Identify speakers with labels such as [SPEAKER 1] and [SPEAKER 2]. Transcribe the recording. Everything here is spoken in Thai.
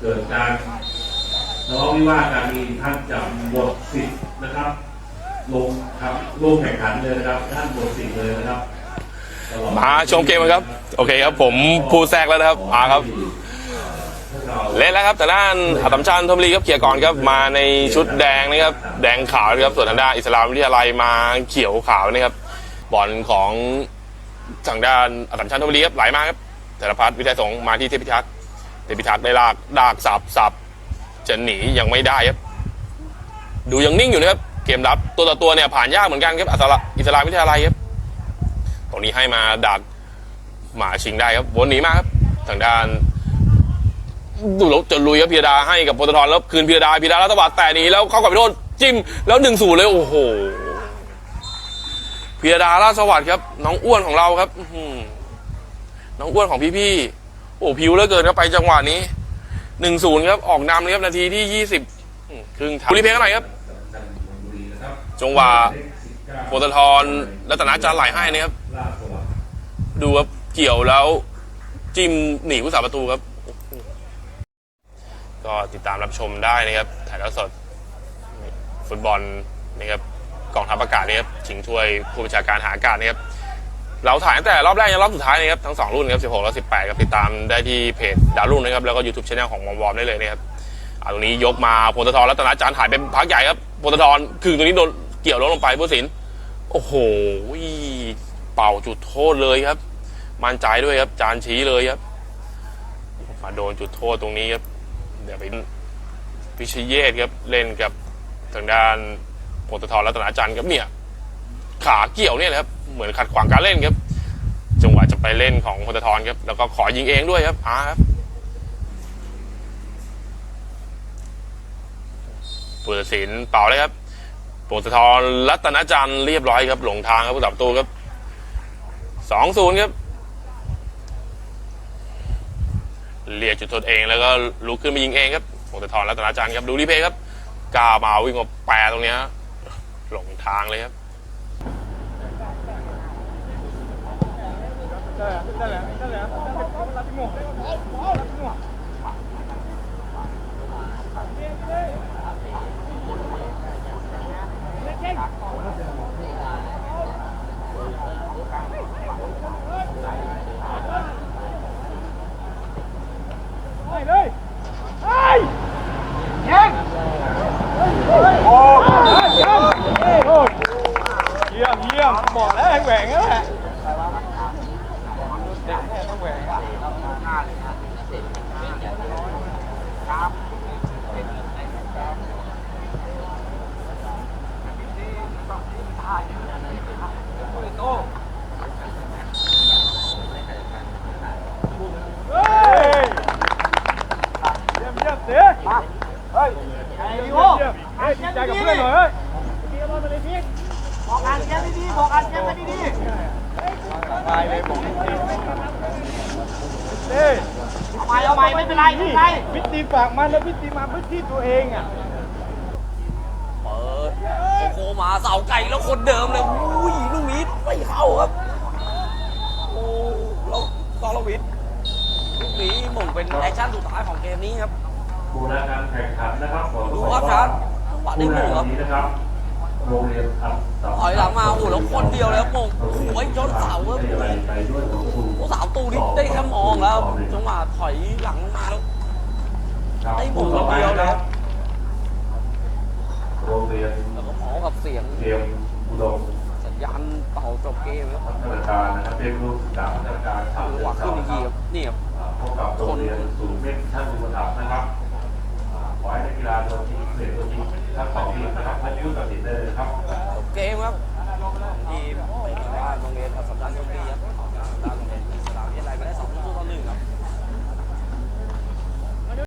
[SPEAKER 1] เกิดการทะเลาะวิวาทกันมีท่านจะหมดสิทธิ์นะครับลงครับลงแข่งขันเลยนะครับ ท่านหมดสิทธิ์เลยนะครับตลอด
[SPEAKER 2] มาชมเกมกันครับ โอเคครับผมพูดแทรกแล้วนะครับอ่าครับ เล่นแล้วครับแต่ด้านอัตมชันทมรีครับเขียร์ก่อนครับมาในชุดแดงนะครับ แดงขาวนะครับส่วนทางด้านอิสลามวิทยาลัยมาเขียวขาวนะครับบอลของทางด้านอัตมชันทมรีครับไหลมาครับแต่ละพัฒน์วิทยาสงฆ์มาที่เทพิทักษ์ เทพิทักษ์ได้ลากดากสับสับจะหนียังไม่ได้ครับ ดูยังนิ่งอยู่นะครับเกมรับตัวต่อตัวเนี่ยผ่านยากเหมือนกันครับอัสลาอิสลามวิทยาลัยครับตรงนี้ให้มาดักหมาชิงได้ครับวนหนีมาครับทางด้านดูแล้วจะลุยครับพีรดาให้กับโปรตทอนแล้วคืนพีรดาพีรดาแล้วตวัดแต่นี้แล้วเข้ากับไปโทษจิ้มแล้วหนึ่งศูเลยโอ้โหพีรดาราสวัสดิ์ครับ น้องอ้วนของเราครับน้องอ้วนของพี่ๆ โอ้ผิวเหลือเกินครับไปจังหวะนี้หนึ่งศูนย์ครับออกนำเลยครับนาทีที่ยี่สิบครึ่งทางรีเพลย์กันหน่อยครับจังหวะโปรทอนรัตนาจารไหลให้นะครับ
[SPEAKER 1] ดสวัสดิ์
[SPEAKER 2] ดูครับเกี่ยวแล้วจิ้มหนีผู้สาประตูครับ ก็ติดตามรับชมได้นะครับ ถ่ายทอดสด ฟุตบอลนะครับกองทัพอากาศนะครับชิงถ้วยผู้บัญชาการหาอากาศนะครับ เราถ่ายตั้งแต่รอบแรกยันรอบสุดท้ายนะครับทั้งสองรุ่นครับ16และ18ครับติดตามได้ที่เพจดาวรุ่งนะครับแล้วก็ยูทูบช anel ของมอมวอมได้เลยนะครับอ่าตรงนี้ยกมาโพธทรรัตนาจารย์หายไปพักใหญ่ครับโพธทรคือตรงนี้โดนเกี่ยวล้มลงไปผู้สินโอ้โหเป่าจุดโทษเลยครับ มั่นใจด้วยครับจานชี้เลยครับมาโดนจุดโทษตรงนี้ครับเดี๋ยวเป็นพิชเยศครับเล่นกับทางด้านโพธทรรัตนาจันทร์ครับเนี่ย ขาเกี่ยวเนี่ยนะครับเหมือนขัดขวางการเล่นครับ จังหวะจะไปเล่นของโพธทรครับ แล้วก็ขอยิงเองด้วยครับอาครับผู้ตัดสินเป่าเลยครับโพธทรรัตนาจันทร์เรียบร้อยครับ หลงทางครับผู้ตับประตูครับสองศูนย์ครับเรียกจุดโทษเองแล้วก็ลุกขึ้นไปยิงเองครับโมตทรรัตนาจันทร์ครับดูรีเพย์ครับกล้ามาวิ่งมาแปรตรงเนี้ยหลงทางเลยครับ
[SPEAKER 3] เยี่ยมเยี่ยมบอกแล้วให้แหวงนั่นแหละเด็กเนี่ยต้องแหว งเฮ้ยเยี่ยมเยี่ยมเสียเฮ้ยเยี่ยมเยี่ยมเยี่ยมเฮ้ยดีใจกับเพื่อนหน่อยเฮ้ย
[SPEAKER 4] บอกอ่านเกมดีๆบอกอ่านเกมกันดี
[SPEAKER 3] ตายเลยบอกจริงๆเฮ้ย
[SPEAKER 4] ๆเอาใหม่เอาใหม่ไม่เป็นไรไม่เป็นไร
[SPEAKER 3] พิธีฝากมันแล้วพิธีมาเพื่อที่ตัวเองอะ
[SPEAKER 5] เปิดโอ้โหมาเสาไก่แล้วคนเดิมเลยอุ้ยลูกนี้ไม่เข้าครับโอ้แล้วกอลวิทลูกนี้หม่งเป็นแอคชั่นสุดท้ายของเกมนี้ครับ
[SPEAKER 1] บูรณาการแข่งขันนะครับขอ
[SPEAKER 5] ดูครับชาร์จปะได้
[SPEAKER 1] ผู้
[SPEAKER 5] หม่งครับ
[SPEAKER 1] นี้นะครับ โรงเรียนอัด
[SPEAKER 5] ถอยหลังมาโอ้โหแล้วคนเดียวแล้วมงโอ้โยอดเสา
[SPEAKER 1] เว้ย
[SPEAKER 5] โอ้สาวตูนี่ได้แค่มองแล้วจังหวะถอยหลังมาแล้วได้มงคนเดียวแล้ว
[SPEAKER 1] โรงเรียน
[SPEAKER 5] แล้วก็หมอกับเสียง
[SPEAKER 1] เตรียมอุดม
[SPEAKER 5] สัญญาณเป่าจบเกมแล้ว
[SPEAKER 1] พัฒนาการนะครับเป็นรู้ศึกษาพัฒนาการ
[SPEAKER 5] ข่าว่องข่าวครับนี่ครับพบกั
[SPEAKER 1] บโรงเรียนสูงเมฆ
[SPEAKER 5] ท่า
[SPEAKER 1] นบุญธรรมนะ
[SPEAKER 5] ครับขอให้นั
[SPEAKER 1] กกีฬาตัวจริงเสียตัวจริงทั้งสองทีม
[SPEAKER 5] โงเรียนครับสำนักยกที่